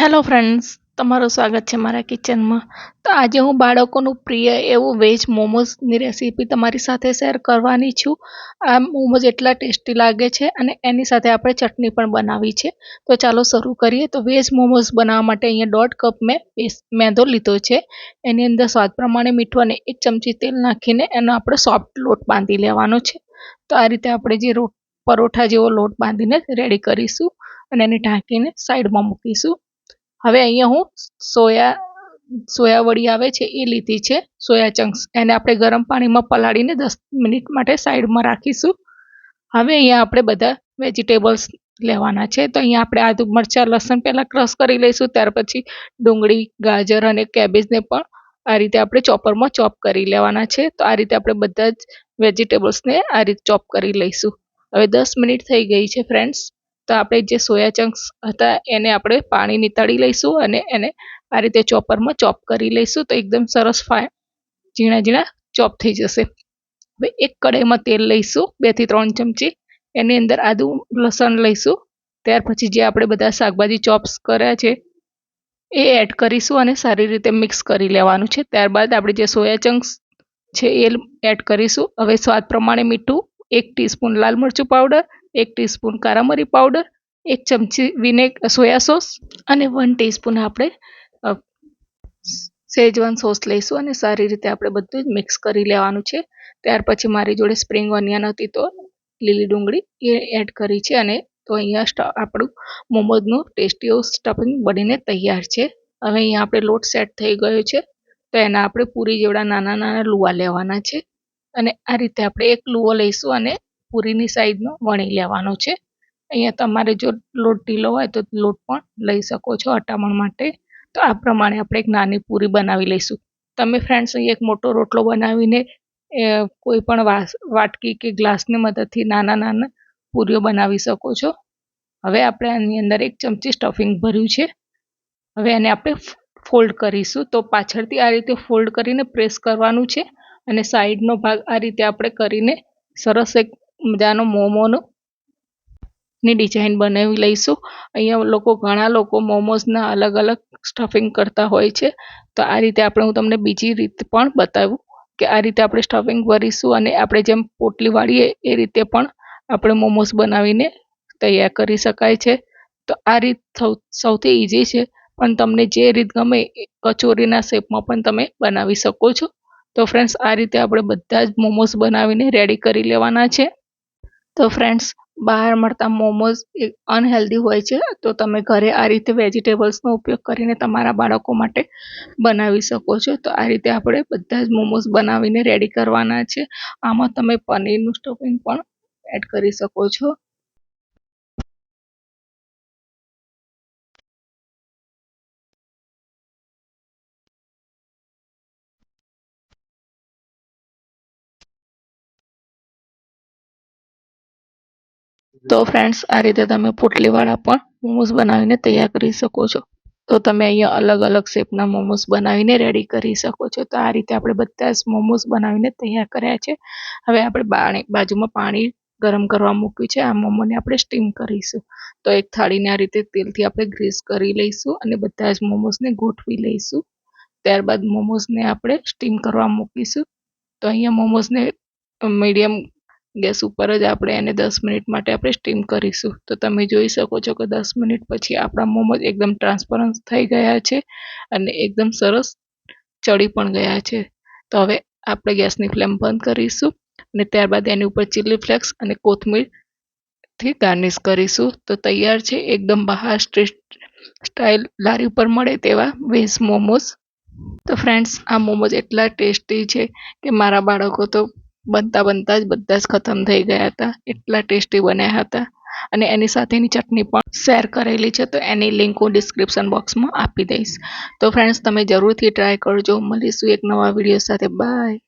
Hello friends તમારું સ્વાગત છે મારા કિચનમાં. તો આજે હું બાળકોનું પ્રિય એવું વેજ મોમોઝની રેસીપી તમારી સાથે શેર કરવાની છું. આ મોમોઝ એટલા ટેસ્ટી લાગે છે અને એની સાથે આપણે ચટણી પણ બનાવી છે. તો ચાલો શરૂ કરીએ. તો વેજ મોમોઝ બનાવવા માટે અહીંયા દોઢ કપ મેં મેંદો લીધો છે. એની અંદર સ્વાદ પ્રમાણે મીઠું અને એક ચમચી તેલ નાખીને એનો આપણે સોફ્ટ લોટ બાંધી લેવાનો છે. તો આ રીતે આપણે જે રોટ, પરોઠા જેવો લોટ બાંધીને રેડી કરીશું અને એને ઢાંકીને સાઈડમાં મૂકીશું. હવે અહીંયા હું સોયા સોયા વડી આવે છે એ લીધી છે, સોયા ચંક્સ. એને આપણે ગરમ પાણીમાં પલાળીને દસ મિનિટ માટે સાઈડમાં રાખીશું. હવે અહીંયા આપણે બધા વેજીટેબલ્સ લેવાના છે. તો અહીંયા આપણે આદુ, મરચાં, લસણ પહેલાં ક્રશ કરી લઈશું, ત્યાર પછી ડુંગળી, ગાજર અને કેબેજને પણ આ રીતે આપણે ચોપરમાં ચોપ કરી લેવાના છે. તો આ રીતે આપણે બધા જ વેજીટેબલ્સને આ રીતે ચોપ કરી લઈશું. હવે દસ મિનિટ થઈ ગઈ છે, ફ્રેન્ડ્સ. તો આપણે જે સોયા ચંક્સ હતા એને આપણે પાણી નીતાળી લઈશું અને એને આ રીતે ચોપરમાં ચોપ કરી લઈશું તો એકદમ સરસ ફાય ઝીણા ઝીણા ચોપ થઈ જશે. હવે એક કઢાઈમાં તેલ લઈશું બેથી ત્રણ ચમચી. એની અંદર આદું, લસણ લઈશું. ત્યાર પછી જે આપણે બધા શાકભાજી ચોપ્સ કર્યા છે, એ એડ કરીશું અને સારી રીતે મિક્સ કરી લેવાનું છે. ત્યારબાદ આપણે જે સોયા ચંક્સ છે એ એડ કરીશું. હવે સ્વાદ પ્રમાણે મીઠું, એક ટીસ્પૂન લાલ મરચું પાવડર એક ટીસ્પૂન કારામરી પાવડર, એક ચમચી વિનેગ સોયા સોસ અને વન ટીસ્પૂન આપણે શેજવાન સોસ લઈશું અને સારી રીતે આપણે બધું જ મિક્સ કરી લેવાનું છે. ત્યાર પછી મારી જોડે સ્પ્રિંગ ઓનિયન હતી તો લીલી ડુંગળી એ એડ કરી છે અને તો અહીંયા આપણું મોમોઝનું ટેસ્ટી એવું સ્ટફિંગ બનીને તૈયાર છે. હવે અહીંયા આપણે લોટ સેટ થઈ ગયો છે, તો એના આપણે પૂરી જેવડા નાના નાના લુવા લેવાના છે. અને આ રીતે આપણે એક લુવો લઈશું અને પૂરીની સાઈઝનો વણી લેવાનો છે. અહીંયા તમારે જો લોટ ઢીલો હોય તો લોટ પણ લઈ શકો છો અટામણ માટે. તો આ પ્રમાણે આપણે એક નાની પૂરી બનાવી લઈશું. તમે ફ્રેન્ડ્સ, અહીં એક મોટો રોટલો બનાવીને કોઈ પણ વાટકી કે ગ્લાસની મદદથી નાના નાના પૂરીઓ બનાવી શકો છો. હવે આપણે આની અંદર એક ચમચી સ્ટફિંગ ભર્યું છે. હવે એને આપણે ફોલ્ડ કરીશું. તો પાછળથી આ રીતે ફોલ્ડ કરીને પ્રેસ કરવાનું છે. અને સાઈડનો ભાગ આ રીતે આપણે કરીને સરસ એક મજાનો મોમોનો ની ડિઝાઇન બનાવી લઈશું. અહીંયા લોકો ઘણા લોકો મોમોઝના અલગ અલગ સ્ટફિંગ કરતા હોય છે. તો આ રીતે આપણે હું તમને બીજી રીત પણ બતાવું કે આ રીતે આપણે સ્ટફિંગ ભરીશું અને આપણે જેમ પોટલી વાળીએ એ રીતે પણ આપણે મોમોઝ બનાવીને તૈયાર કરી શકાય છે. તો આ રીત સૌથી ઇઝી છે. પણ તમને જે રીત ગમે કચોરીના શેપમાં પણ તમે બનાવી શકો છો. તો ફ્રેન્ડ્સ આ રીતે આપણે બધા જ મોમોઝ બનાવીને રેડી કરી લેવાના છે. તો ફ્રેન્ડ્સ બહાર મળતા મોમોઝ એ અનહેલ્ધી હોય છે. તો તમે ઘરે આ રીતે વેજીટેબલ્સનો ઉપયોગ કરીને તમારા બાળકો માટે બનાવી શકો છો. તો આ રીતે આપણે બધા જ મોમોઝ બનાવીને રેડી કરવાના છે. આમાં તમે પનીરનું સ્ટફિંગ પણ એડ કરી શકો છો. તો ફ્રેન્ડ્સ આ રીતે તમે પોટલીવાળા પણ મોમોઝ બનાવીને તૈયાર કરી શકો છો. તો તમે અહીંયા અલગ અલગ શેપના મોમોસ બનાવીને રેડી કરી શકો છો. તો આ રીતે આપણે બધા જ મોમોઝ બનાવીને તૈયાર કર્યા છે. હવે આપણે પાણી બાજુમાં પાણી ગરમ કરવા મૂક્યું છે. આ મોમોને આપણે સ્ટીમ કરીશું. તો એક થાળીને આ રીતે તેલથી આપણે ગ્રીસ કરી લઈશું અને બધા જ મોમોઝને ગોઠવી લઈશું. ત્યારબાદ મોમોઝને આપણે સ્ટીમ કરવા મૂકીશું. તો અહીંયા મોમોઝને મીડિયમ ગેસ ઉપર જ આપણે એને દસ મિનિટ માટે આપણે સ્ટીમ કરીશું. તો તમે જોઈ શકો છો કે દસ મિનિટ પછી આપણા મોમોઝ એકદમ ટ્રાન્સપરન્સ થઈ ગયા છે અને એકદમ સરસ ચડી પણ ગયા છે. તો હવે આપણે ગેસની ફ્લેમ બંધ કરીશું અને ત્યારબાદ એની ઉપર ચીલી ફ્લેક્સ અને કોથમીરથી ગાર્નિશ કરીશું. તો તૈયાર છે એકદમ બહાર સ્ટ્રીટ સ્ટાઇલ લારી ઉપર મળે તેવા વેજ મોમોઝ. તો ફ્રેન્ડ્સ, આ મોમોઝ એટલા ટેસ્ટી છે કે મારા બાળકો તો બનતા બનતા જ બધા જ ખતમ થઈ ગયા હતા. એટલા ટેસ્ટી બન્યા હતા. અને એની સાથેની ચટણી પણ શેર કરેલી છે, તો એની લિંક હું ડિસ્ક્રિપ્શન બોક્સમાં આપી દઈશ. તો ફ્રેન્ડ્સ તમે જરૂરથી ટ્રાય કરજો. મળીશું એક નવા વીડિયો સાથે. બાય